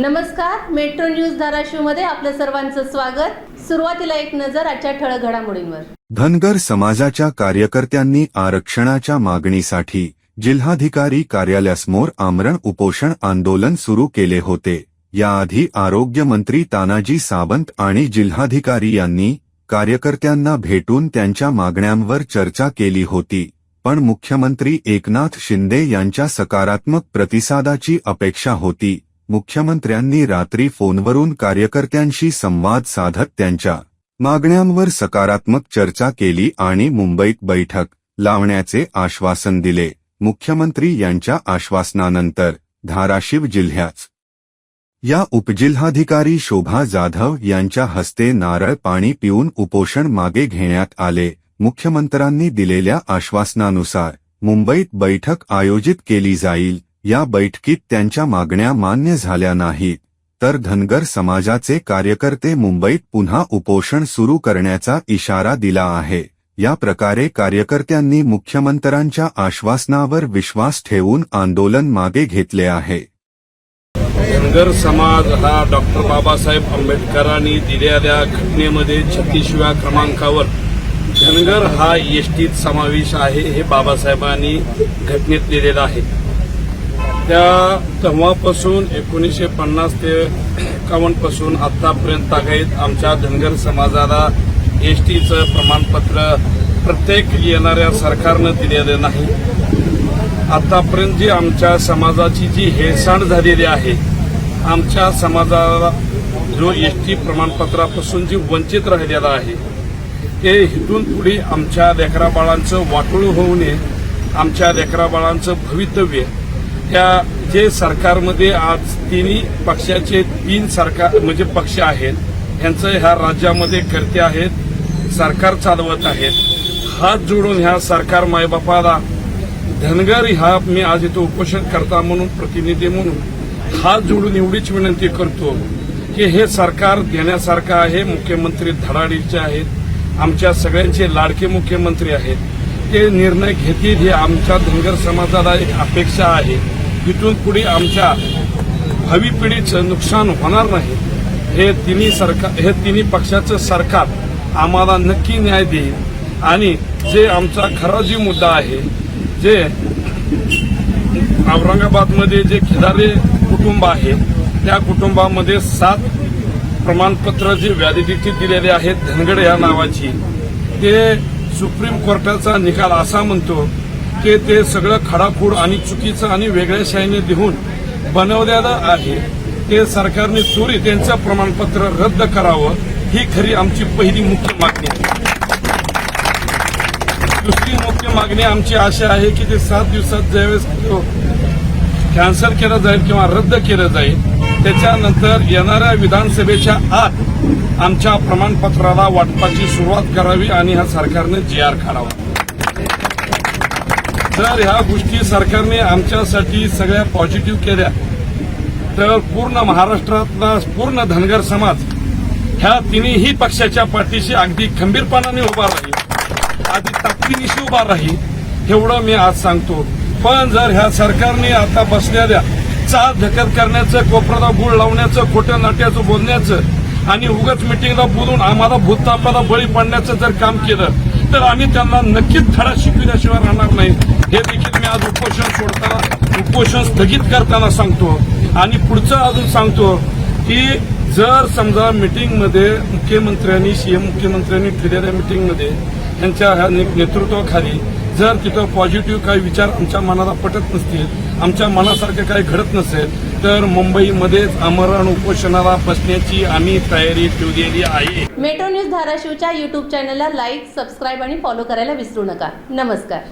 नमस्कार metro news धाराशिवमध्ये आपलं सर्वांचं स्वागत. सुरुवातीला एक नजर आजच्या ठळक घडामोडींवर. धनगर समाजाच्या कार्यकर्त्यांनी आरक्षणाच्या मागणीसाठी जिल्हाधिकारी कार्यालयासमोर आमरण उपोषण आंदोलन सुरू केले होते. याआधी आरोग्यमंत्री तानाजी सावंत आणि जिल्हाधिकारी यांनी कार्यकर्त्यांना भेटून त्यांच्या मागण्यांवर चर्चा केली होती. पण मुख्यमंत्री एकनाथ शिंदे यांच्या सकारात्मक प्रतिसादाची अपेक्षा होती. मुख्यमंत्र्यांनी रात्री फोनवरून कार्यकर्त्यांशी संवाद साधत त्यांच्या मागण्यांवर सकारात्मक चर्चा केली आणि मुंबईत बैठक लावण्याचे आश्वासन दिले. मुख्यमंत्री यांच्या आश्वासनानंतर धाराशिव जिल्ह्यात या उपजिल्हाधिकारी शोभा जाधव यांच्या हस्ते नारळ पाणी पिऊन उपोषण मागे घेण्यात आले. मुख्यमंत्र्यांनी दिलेल्या आश्वासनानुसार मुंबईत बैठक आयोजित केली जाईल. या बैठकीत त्यांच्या मागण्या मान्य झाल्या नाहीत. तर धनगर समाजाचे कार्यकर्ते मुंबईत पुन्हा उपोषण सुरू करण्याचा इशारा दिला आहे. या प्रकारे कार्यकर्त्यांनी मुख्यमंत्र्यांच्या आश्वासनावर विश्वास ठेवून आंदोलन मागे घेतले आहे. धनगर समाज हा डॉक्टर बाबासाहेब आंबेडकरांनी दिलेल्या घटनेमध्ये छत्तीसव्या क्रमांकावर धनगर हा एसटीत समावेश आहे हे बाबासाहेबांनी घटनेत लिहिलेलं आहे. त्या तेव्हापासून एकोणीसशे पन्नास ते एकावन्नपासून आतापर्यंत तागायत आमच्या धनगर समाजाला एस टीचं प्रमाणपत्र प्रत्येक येणाऱ्या सरकारनं दिलेलं नाही. आतापर्यंत जी आमच्या समाजाची जी हेळसांड झालेली आहे आमच्या समाजाला जो एस टी प्रमाणपत्रापासून जी वंचित राहिलेला आहे ते हिथून पुढे आमच्या लेकराबाळांचं वाटोळ होऊ नये आमच्या लेकराबाळांचं भवितव्य त्या जे सरकारमध्ये आज तिन्ही पक्षाचे तीन सरकार म्हणजे पक्ष आहेत यांचं ह्या राज्यामध्ये करते आहेत सरकार चालवत आहेत. हात जोडून ह्या सरकार मायबापाला धनगर ह्या मी आज इथं उपोषण करता म्हणून प्रतिनिधी म्हणून हात जोडून एवढीच विनंती करतो की हे सरकार देण्यासारखं आहे मुख्यमंत्री धडाडीचे आहेत आमच्या सगळ्यांचे लाडके मुख्यमंत्री आहेत. ते निर्णय घेतील ही आमच्या धनगर समाजाला एक अपेक्षा आहे. इथून पुढे आमच्या भावी पिढीचं नुकसान होणार नाही. हे तिन्ही सरकार हे तिन्ही पक्षाचं सरकार आम्हाला नक्की न्याय देईल. आणि जे आमचा खरा जी मुद्दा आहे जे औरंगाबादमध्ये जे खिदारे कुटुंब आहे त्या कुटुंबामध्ये सात प्रमाणपत्र जे व्हॅलिडिटी दिलेले आहेत धनगड या नावाची ते सुप्रीम कोर्टाचा निकाल असा म्हणतो की ते सगळं खडाखूड आणि चुकीचं आणि वेगळ्या शाहीने देऊन बनवलेलं आहे ते सरकारने चोरी त्यांचं प्रमाणपत्र रद्द करावं ही खरी आमची पहिली मुख्य मागणी आहे. दुसरी मुख्य मागणी आमची अशी आहे की ते सात दिवसात ज्यावेळेस कॅन्सल केलं जाईल किंवा रद्द केलं जाईल त्याच्यानंतर येणाऱ्या विधानसभेच्या आत आमच्या प्रमाणपत्राला वाटपाची सुरुवात करावी आणि ह्या सरकारने जी आर काढावा. जर ह्या गोष्टी सरकारने आमच्यासाठी सगळ्या पॉझिटिव्ह केल्या. तर पूर्ण महाराष्ट्रातला पूर्ण धनगर समाज ह्या तिन्ही पक्षाच्या पाठीशी अगदी खंबीरपणाने उभा राहील. आधी ताकदीनिशी उभा राहील एवढं मी आज सांगतो. पण जर ह्या सरकारने आता बसलेल्या चाल धकत करण्याचं कोपराला गुळ लावण्याचं खोटं नाट्याचं बोलण्याचं आणि उगच मिटिंगला बोलून आम्हाला भूततापाला बळी पडण्याचं जर काम केलं तर आम्ही त्यांना नक्कीच धडा शिकविल्याशिवाय राहणार नाही. हे देखील मी आज उपोषण सोडताना उपोषण स्थगित करताना सांगतो. आणि पुढचं अजून सांगतो की जर समजा मिटिंगमध्ये मुख्यमंत्र्यांनी सीएम मुख्यमंत्र्यांनी ठेवलेल्या मिटिंगमध्ये त्यांच्या ह्या नेतृत्वाखाली जर तिथं पॉझिटिव्ह काही विचार आमच्या मनाला पटत नसतील आमच्या मनासारखं काही घडत नसेल तर मुंबईमध्येच आमरण उपोषणाला बसण्याची आम्ही तयारी ठेवलेली आहे. मेट्रो न्यूज धाराशिवच्या युट्यूब चॅनलला लाईक सबस्क्राईब आणि फॉलो करायला विसरू नका. नमस्कार.